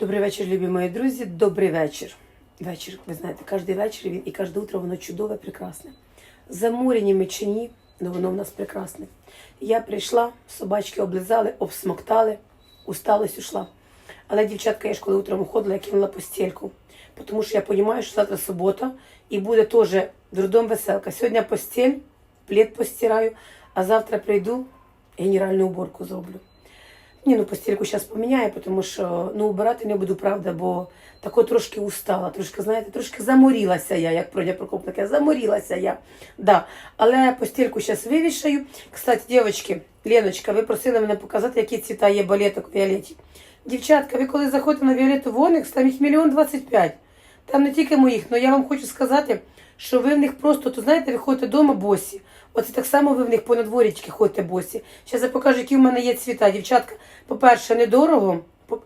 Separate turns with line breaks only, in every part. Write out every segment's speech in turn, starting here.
Добрий вечір, любі мої друзі. Добрий вечір. Вечір, ви знаєте, кожен вечір він і кожне утро воно чудове, прекрасне. Замурені ми чи ні, але воно в нас прекрасне. Я прийшла, собачки облизали, обсмоктали, усталость ушла. Але дівчатка, я ж коли утром уходила, я кинула постільку. Тому що я розумію, що завтра субота і буде теж дурдом веселка. Сьогодні постіль, плед постираю, а завтра прийду, генеральну уборку зроблю. Ні, ну постільку зараз поміняю, тому що ну убирати не буду, правда, бо тако трошки устала, трошки, знаєте, трошки заморілася я, як Продя Прокопник, я заморілася я. Да. Але постільку зараз вивішаю. Кстати, дівчатки, Леночка, ви просили мене показати, які цвіта є балеток в Віолеті. Дівчатка, ви коли заходите на Віолету Воникс, там їх мільйон двадцять п'ять. Там не тільки моїх, але я вам хочу сказати, що ви в них просто, то знаєте, ви ходите вдома босі. Оце так само ви в них по надворічки ходите босі. Зараз я покажу, які в мене є цвіта. Дівчатка, по-перше, недорого,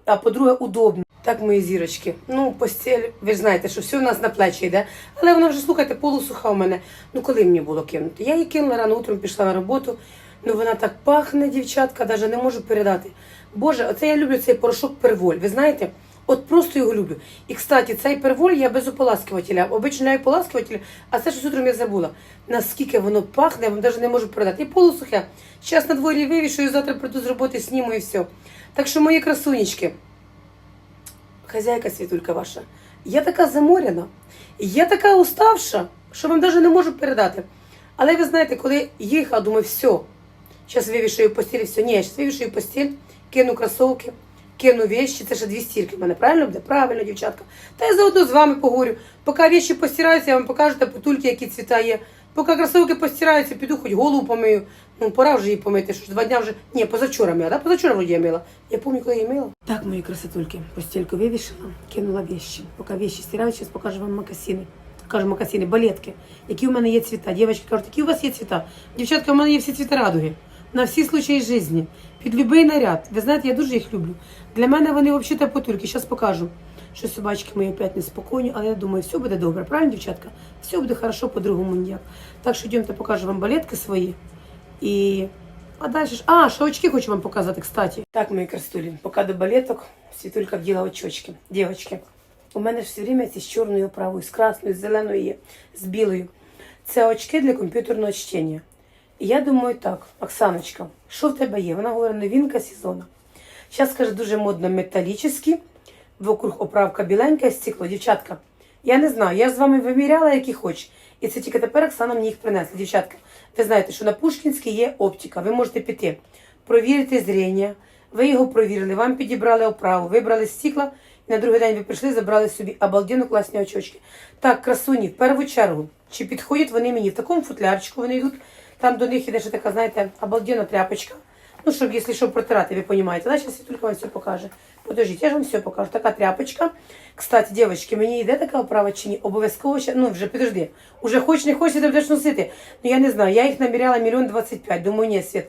а по-друге, удобно. Так, мої зірочки. Ну, постіль, ви ж знаєте, що все у нас на плечі йде. Але вона вже, слухайте, полусуха у мене. Ну, коли мені було кинути? Я її кинула рано утром, пішла на роботу. Ну, вона так пахне, дівчатка, навіть не можу передати. Боже, оце я люблю цей порошок перволь. Ви знаєте? От просто його люблю. І, кстати, цей перволь я без ополаскувателя. Обично я ополаскуватель, а це щось утром я забула. Наскільки воно пахне, я вам навіть не можу передати. І полусухе. Зараз на дворі вивішую, завтра прийду з роботи, сніму і все. Так що, мої красунечки, хазяйка світулька ваша, я така заморяна, я така уставша, що вам навіть не можу передати. Але ви знаєте, коли їхала, думаю, все, зараз вивішаю постіль, все. Ні, зараз вивішаю постіль, кину кросовки, кину вещи, це ще дві стірки в мене, правильно буде? Правильно, дівчатка. Та я заодно з вами поговорю. Поки вещи постираються, я вам покажу та потульки, які цвіта є. Поки кросовки постираються, піду хоч голову помию. Ну, пора вже її помити, що ж два дня вже. Ні, позавчора мила, да? Позавчора вроді я мила. Я пам'ятаю, коли я мила. Так, мої красотульки, постільку вивішила, кинула вещи. Поки вещи стираються, зараз покажу вам макасини. Кажу, макасини, балетки, які у мене є цвіта. Дівчатки кажуть, які у вас є цвіта? Дівчатка, у мене є всі цвіта радуги. На всі случаї житті. Під будь-який наряд. Ви знаєте, я дуже їх люблю. Для мене вони взагалі потульки. Зараз покажу, що собачки мої опять неспокійні, але я думаю, все буде добре. Правильно, дівчатка? Все буде хорошо, по-другому ніяк. Так що йдемте, покажу вам балетки свої. І... А далі ж... А, ще очки хочу вам показати, кстати. Так, мої красулі, поки до балеток, Світулька вділа очочки. Дівчатки, у мене ж все время ці з чорною оправою, з красною, з зеленою з білою. Це очки для комп'ютерного чтення. Я думаю так, Оксаночка, що в тебе є? Вона говорить, новинка сезону. Зараз, каже, дуже модно металічні, вокруг оправка біленька стекло. Дівчатка, я не знаю, я з вами виміряла, які хоч. І це тільки тепер Оксана мені їх принесла. Дівчатка, ви знаєте, що на Пушкінській є оптика. Ви можете піти, провірити зріння. Ви його провірили, вам підібрали оправу, вибрали стекла, і на другий день ви прийшли, забрали собі обалденно класні очочки. Так, красуні, в першу чергу, чи підходять вони мені в такому футлярчику, вони йдуть, там до них іде ще така, знаєте, обалденна тряпочка. Ну, щоб, якщо що, протирати, ви розумієте. Да, зараз Світулька вам все покажу. Подождіть, я ж вам все покажу. Така тряпочка. Кстати, дівчатки, мені йде така оправа чи ні? Обов'язково ще, ну вже підожди. Уже хоч не хочеш, ти будеш носити. Ну я не знаю, я їх наміряла мільйон двадцять п'ять. Думаю, ні, Світ.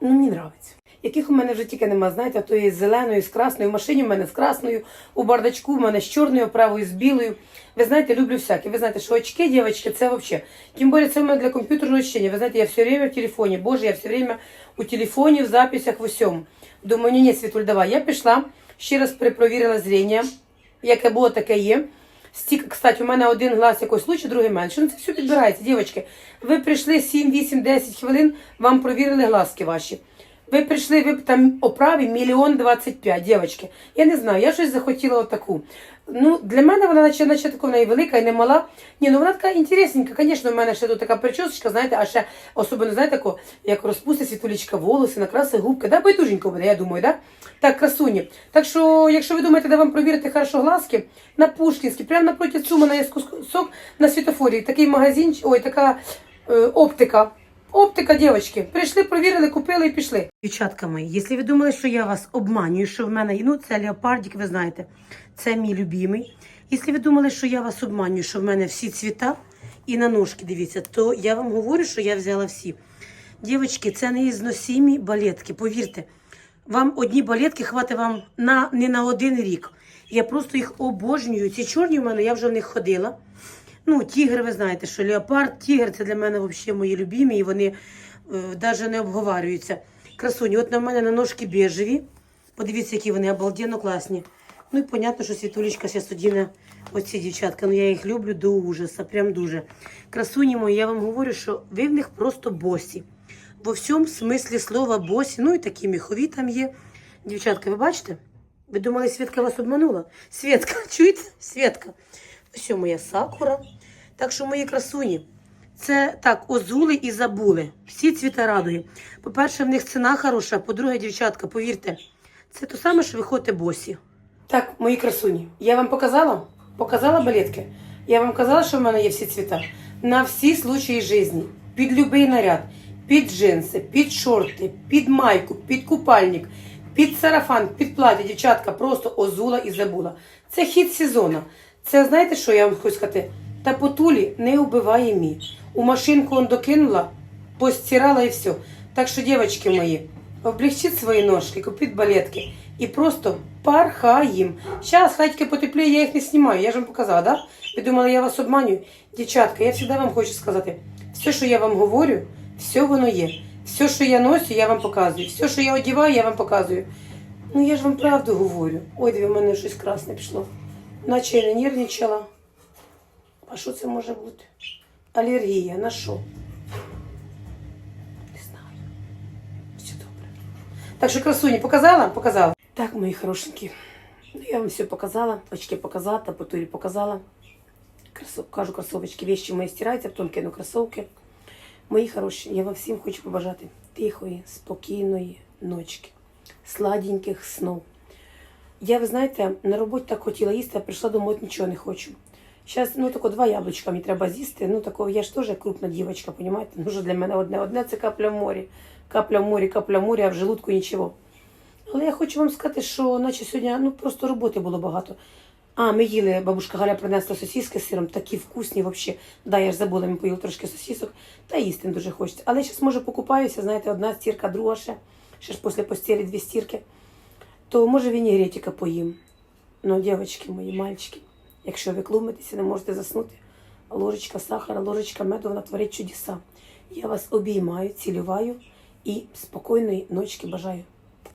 Ну, мені подобається. Яких у мене вже тільки нема, знаєте, то є з зеленою, з красною, в машині в мене з красною, у бардачку в мене з чорною оправою, з білою. Ви знаєте, люблю всяке. Ви знаєте, що очки, дівчатки, це взагалі. Тим більше це в мене для комп'ютерного чтення. Ви знаєте, я все время в телефоні. Боже, я все время у телефоні, в записях, в усьому. Думаю, ні, ні, Світуль, давай. Я пішла, ще раз перепровірила зріння, яке було, таке є. Стік, кстати, у мене один глаз якось лучше, другий менше. Ну це все підбирається, дівчатки. Ви прийшли 7, 8, 10 хвилин, вам провірили глазки ваші. Ви прийшли, ви там оправі мільйон двадцять п'ять, дівчатки. Я не знаю, я щось захотіла отаку. Ну, для мене вона наче, наче така в неї велика і не мала. Ні, ну вона така інтересненька. Звісно, в мене ще тут така причосочка, знаєте, а ще особливо, знаєте, тако, як розпустить світулічка волоси, накраси губки. Да, байдуженько буде, я думаю, да? Так, красуні. Так що, якщо ви думаєте, де вам провірити хорошо глазки, на Пушкінській, прямо напроти Цумана є кусок на світофорі. Такий магазин, ой, така е, оптика. Оптика, дівчатки, прийшли, провірили, купили і пішли. Дівчатка мої, якщо ви думали, що я вас обманюю, що в мене ну це леопардик, ви знаєте, це мій любимий. Якщо ви думали, що я вас обманюю, що в мене всі цвіта і на ножки, дивіться, то я вам говорю, що я взяла всі. Дівчатки, це не ізносимі балетки, повірте. Вам одні балетки хватить вам на не на один рік. Я просто їх обожнюю. Ці чорні в мене, я вже в них ходила. Ну, тігр, ви знаєте, що леопард, тігр це для мене взагалі мої любимі, і вони навіть не обговорюються. Красуні, от на мене на ножки біжеві. Подивіться, які вони обалденно класні. Ну і понятно, що Світулечка зараз одіне оці дівчатка. Ну я їх люблю до ужаса, прям дуже. Красуні мої, я вам говорю, що ви в них просто босі. Во всьому смислі слова босі. Ну і такі міхові там є. Дівчатка, ви бачите? Ви думали, Свідка вас обманула? Свідка, чуєте? Свідка. Ось моя сакура. Так що, мої красуні, це так, озули і забули. Всі цвіта радуги. По-перше, в них ціна хороша, по-друге, дівчатка, повірте, це то саме, що ви ходите босі. Так, мої красуні, я вам показала? Показала балетки? Я вам казала, що в мене є всі цвіта. На всі случаї житті. Під будь-який наряд, під джинси, під шорти, під майку, під купальник, під сарафан, під плаття, дівчатка, просто озула і забула. Це хід сезону. Це знаєте, що я вам хочу сказати? Та потулі не вбиває мій. У машинку он докинула, постирала і все. Так що, дівчатки мої, облегчіть свої ножки, купіть балетки і просто пархаєм. Зараз хатьки потепліє, я їх не знімаю, я ж вам показала, да? Ви думали, я вас обманюю? Дівчатка, я завжди вам хочу сказати, все, що я вам говорю, все воно є. Все, що я носю, я вам показую. Все, що я одіваю, я вам показую. Ну я ж вам правду говорю. Ой, дві в мене щось красне пішло. Наче я не нервничала. А що це може бути? Алергія на що? Не знаю. Все добре. Так що красуні показала? Показала. Так, мої хорошенькі. Ну, я вам все показала. Очки показала, потурі показала. Красо... Кажу, кросовочки, вещи мої стираються, потім кину кросовки. Мої хороші, я вам всім хочу побажати тихої, спокійної ночки, сладеньких снов. Я, ви знаєте, на роботі так хотіла їсти, а прийшла домой, нічого не хочу. Зараз, ну, тако два яблучка мені треба з'їсти. Ну, такого, я ж теж крупна дівчинка, розумієте? Ну, що для мене одне. Одне це капля в морі. Капля в морі, капля в морі, а в желудку нічого. Але я хочу вам сказати, що наче сьогодні ну, просто роботи було багато. А, ми їли, бабушка Галя принесла сосиски з сиром, такі вкусні взагалі. Да, я ж забула, ми поїли трошки сосисок, та їсти дуже хочеться. Але зараз, може, покупаюся, знаєте, одна стірка, друга ще. Ще ж після постілі дві стірки. То може вінігретика поїм. Ну, дівчатки мої, мальчики, якщо ви клумитеся, не можете заснути, ложечка сахара, ложечка меду, вона творить чудеса. Я вас обіймаю, цілюваю і спокійної ночки бажаю.